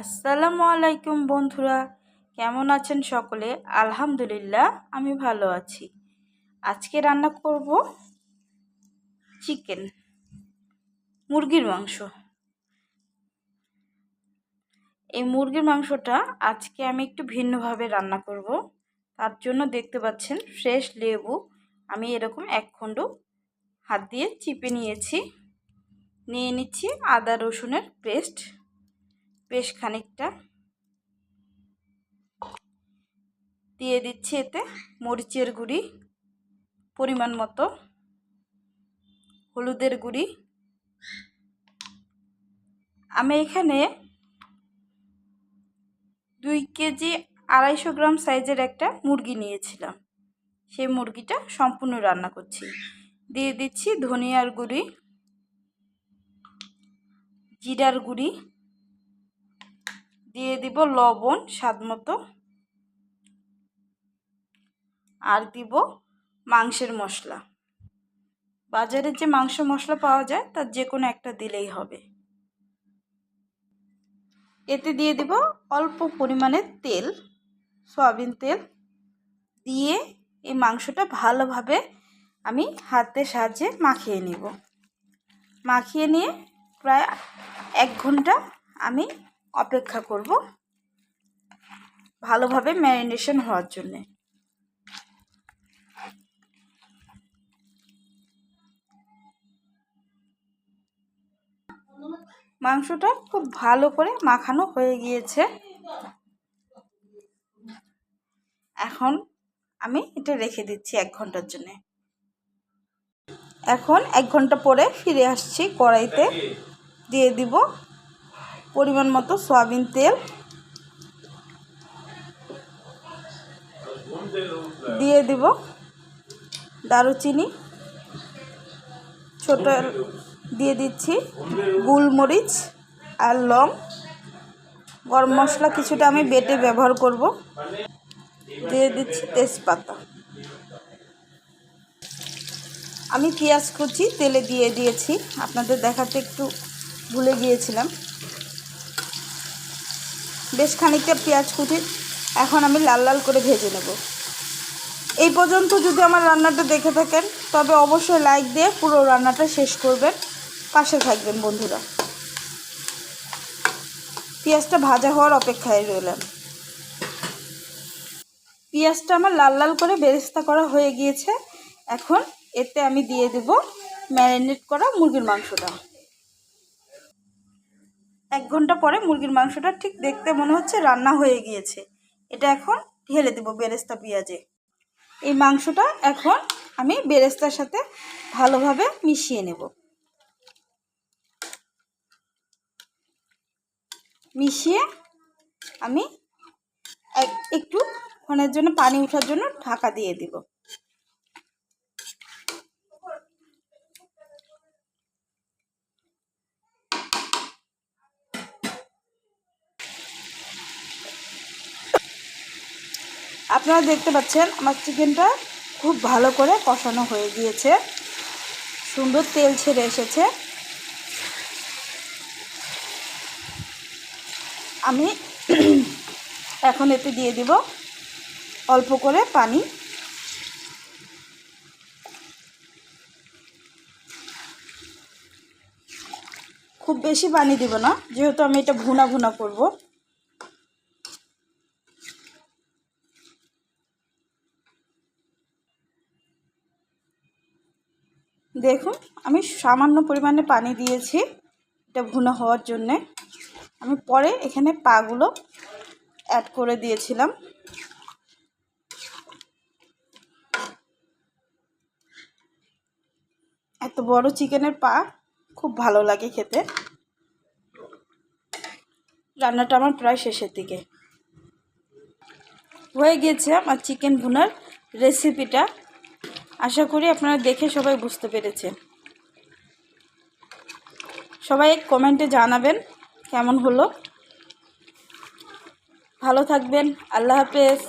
আসসালামু আলাইকুম বন্ধুরা, কেমন আছেন সকলে? আলহামদুলিল্লাহ, আমি ভালো আছি। আজকে রান্না করব চিকেন, মুরগির মাংস। এই মুরগির মাংসটা আজকে আমি একটু ভিন্নভাবে রান্না করব। তার জন্য দেখতে পাচ্ছেন ফ্রেশ লেবু, আমি এরকম এক খণ্ড হাত দিয়ে চিপে নিয়েছি। নিয়ে নিচ্ছি আদা রসুনের পেস্ট। বেশ খানিকটা। দিয়ে দিচ্ছি এতে মরিচের গুঁড়ি, পরিমাণ মতো হলুদের গুঁড়ি। আমি এখানে দুই কেজি আড়াইশো গ্রাম সাইজের একটা মুরগি নিয়েছিলাম। সেই মুরগিটা সম্পূর্ণ রান্না করছি। দিয়ে দিচ্ছি ধনিয়ার গুঁড়ি, জিরার গুঁড়ি দিয়ে দিব লবণ স্বাদ মতো। আর দিব মাংসের মশলা। বাজারে যে মাংস মশলা পাওয়া যায়, তার যে কোনো একটা দিলেই হবে। এতে দিয়ে দিব অল্প পরিমাণে তেল, সয়াবিন তেল। দিয়ে এই মাংসটা ভালোভাবে আমি হাতের সাহায্যে মাখিয়ে নিব। মাখিয়ে নিয়ে প্রায় এক ঘণ্টা আমি অপেক্ষা করব ভালোভাবে ম্যারিনেশন হওয়ার জন্যে। মাংসটা খুব ভালো করে মাখানো হয়ে গিয়েছে। এখন আমি এটা রেখে দিচ্ছি এক ঘণ্টার জন্য। এখন এক ঘণ্টা পরে ফিরে আসছি কড়াইতে। দিয়ে দিব পরিমাণ মতো সয়াবিন তেল দিয়ে দিব দারুচিনি, ছোট দিয়ে দিচ্ছি, গোলমরিচ আর লং। গরম মশলা কিছুটা আমি বেটে ব্যবহার করব। দিয়ে দিচ্ছি তেজপাতা। আমি পেঁয়াজ কুচি তেলে দিয়ে দিয়েছি। আপনাদের দেখাতে একটু ভুলে গিয়েছিলাম। বেশ খানিকটা পেঁয়াজ কুচি এখন আমি লাল লাল করে ভেজে নেব। এই পর্যন্ত যদি আমার রান্নাটা দেখে থাকেন, তবে অবশ্যই লাইক দিয়ে পুরো রান্নাটা শেষ করবেন। পাশে থাকবেন বন্ধুরা। পেঁয়াজটা ভাজা হওয়ার অপেক্ষায় রইলাম। পেঁয়াজটা আমার লাল লাল করে বেরেস্তা করা হয়ে গিয়েছে। এখন এতে আমি দিয়ে দেব ম্যারিনেট করা মুরগির মাংসটা। এক ঘণ্টা পরে মুরগির মাংসটা ঠিক দেখতে মনে হচ্ছে রান্না হয়ে গিয়েছে। এটা এখন ঢেলে দেবো বেরেস্তা পেঁয়াজে। এই মাংসটা এখন আমি বেরেস্তার সাথে ভালোভাবে মিশিয়ে নেব। মিশিয়ে আমি একটু ক্ষণের জন্য পানি ওঠার জন্য ঢাকা দিয়ে দিব। আপনারা দেখতে পাচ্ছেন আমার চিকেনটা খুব ভালো করে কষানো হয়ে গিয়েছে। সুন্দর তেল ছেড়ে এসেছে। আমি এখন এতে দিয়ে দিব অল্প করে পানি। খুব বেশি পানি দিব না, যেহেতু আমি এটা ভুনা ভুনা করব। দেখুন, আমি সামান্য পরিমাণে পানি দিয়েছি এটা ভুনা হওয়ার জন্যে। আমি পরে এখানে পাগুলো অ্যাড করে দিয়েছিলাম। এত বড় চিকেনের পা, খুব ভালো লাগে খেতে। রান্নাটা আমার প্রায় শেষের দিকে। হয়ে গিয়েছে আমার চিকেন ভুনার রেসিপিটা আশা করি আপনারা দেখে সবাই বুঝতে পেরেছে। সবাই কমেন্টে জানাবেন কেমন হলো। ভালো থাকবেন, আল্লাহ হাফেজ।